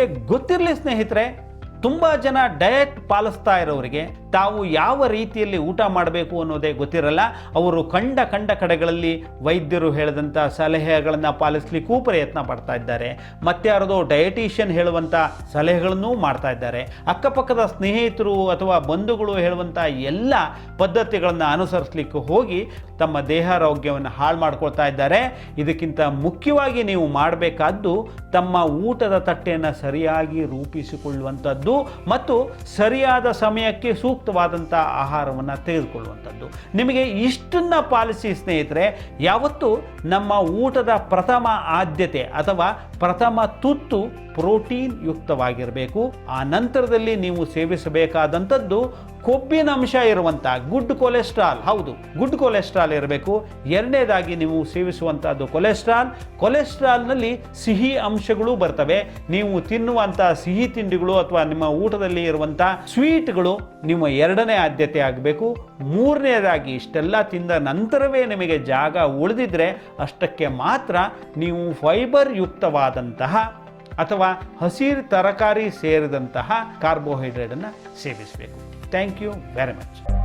ನಿಮಗೆ ಗೊತ್ತಿರಲಿ ಸ್ನೇಹಿತರೆ ತುಂಬ ಜನ ಡಯಟ್ ಪಾಲಿಸ್ತಾ ಇರೋರಿಗೆ ತಾವು ಯಾವ ರೀತಿಯಲ್ಲಿ ಊಟ ಮಾಡಬೇಕು ಅನ್ನೋದೇ ಗೊತ್ತಿರಲ್ಲ. ಅವರು ಕಂಡ ಕಂಡ ಕಡೆಗಳಲ್ಲಿ ವೈದ್ಯರು ಹೇಳಿದಂಥ ಸಲಹೆಗಳನ್ನು ಪಾಲಿಸ್ಲಿಕ್ಕೂ ಪ್ರಯತ್ನ ಪಡ್ತಾ ಇದ್ದಾರೆ. ಮತ್ತಾರದೋ ಡಯಟಿಷಿಯನ್ ಹೇಳುವಂಥ ಸಲಹೆಗಳನ್ನೂ ಮಾಡ್ತಾ ಇದ್ದಾರೆ. ಅಕ್ಕಪಕ್ಕದ ಸ್ನೇಹಿತರು ಅಥವಾ ಬಂಧುಗಳು ಹೇಳುವಂಥ ಎಲ್ಲ ಪದ್ಧತಿಗಳನ್ನು ಅನುಸರಿಸಲಿಕ್ಕೆ ಹೋಗಿ ತಮ್ಮ ದೇಹಾರೋಗ್ಯವನ್ನು ಹಾಳು ಮಾಡ್ಕೊಳ್ತಾ ಇದ್ದಾರೆ. ಇದಕ್ಕಿಂತ ಮುಖ್ಯವಾಗಿ ನೀವು ಮಾಡಬೇಕಾದ್ದು ತಮ್ಮ ಊಟದ ತಟ್ಟೆಯನ್ನು ಸರಿಯಾಗಿ ರೂಪಿಸಿಕೊಳ್ಳುವಂಥದ್ದು ಮತ್ತು ಸರಿಯಾದ ಸಮಯಕ್ಕೆ ಸೂಕ್ತವಾದಂಥ ಆಹಾರವನ್ನು ತೆಗೆದುಕೊಳ್ಳುವಂಥದ್ದು. ನಿಮಗೆ ಇಷ್ಟನ್ನು ಪಾಲಿಸಿ ಸ್ನೇಹಿತರೆ, ಯಾವತ್ತೂ ನಮ್ಮ ಊಟದ ಪ್ರಥಮ ಆದ್ಯತೆ ಅಥವಾ ಪ್ರಥಮ ತುತ್ತು ಪ್ರೋಟೀನ್ ಯುಕ್ತವಾಗಿರಬೇಕು. ಆ ನಂತರದಲ್ಲಿ ನೀವು ಸೇವಿಸಬೇಕಾದಂಥದ್ದು ಕೊಬ್ಬಿನ ಅಂಶ ಇರುವಂಥ ಗುಡ್ ಕೊಲೆಸ್ಟ್ರಾಲ್. ಹೌದು, ಗುಡ್ ಕೊಲೆಸ್ಟ್ರಾಲ್ ಇರಬೇಕು. ಎರಡನೇದಾಗಿ ನೀವು ಸೇವಿಸುವಂಥದ್ದು ಕೊಲೆಸ್ಟ್ರಾಲ್. ಕೊಲೆಸ್ಟ್ರಾಲ್ನಲ್ಲಿ ಸಿಹಿ ಅಂಶಗಳು ಬರ್ತವೆ. ನೀವು ತಿನ್ನುವಂಥ ಸಿಹಿ ತಿಂಡಿಗಳು ಅಥವಾ ನಿಮ್ಮ ಊಟದಲ್ಲಿ ಇರುವಂಥ ಸ್ವೀಟ್ಗಳು ನಿಮ್ಮ ಎರಡನೇ ಆದ್ಯತೆ ಆಗಬೇಕು. ಮೂರನೇದಾಗಿ ಇಷ್ಟೆಲ್ಲ ತಿಂದ ನಂತರವೇ ನಿಮಗೆ ಜಾಗ ಉಳಿದಿದ್ರೆ ಅಷ್ಟಕ್ಕೆ ಮಾತ್ರ ನೀವು ಫೈಬರ್ ಯುಕ್ತವಾದಂತಹ ಅಥವಾ ಹಸಿರು ತರಕಾರಿ ಸೇರಿದಂತಹ ಕಾರ್ಬೋಹೈಡ್ರೇಟನ್ನು ಸೇವಿಸಬೇಕು. Thank you very much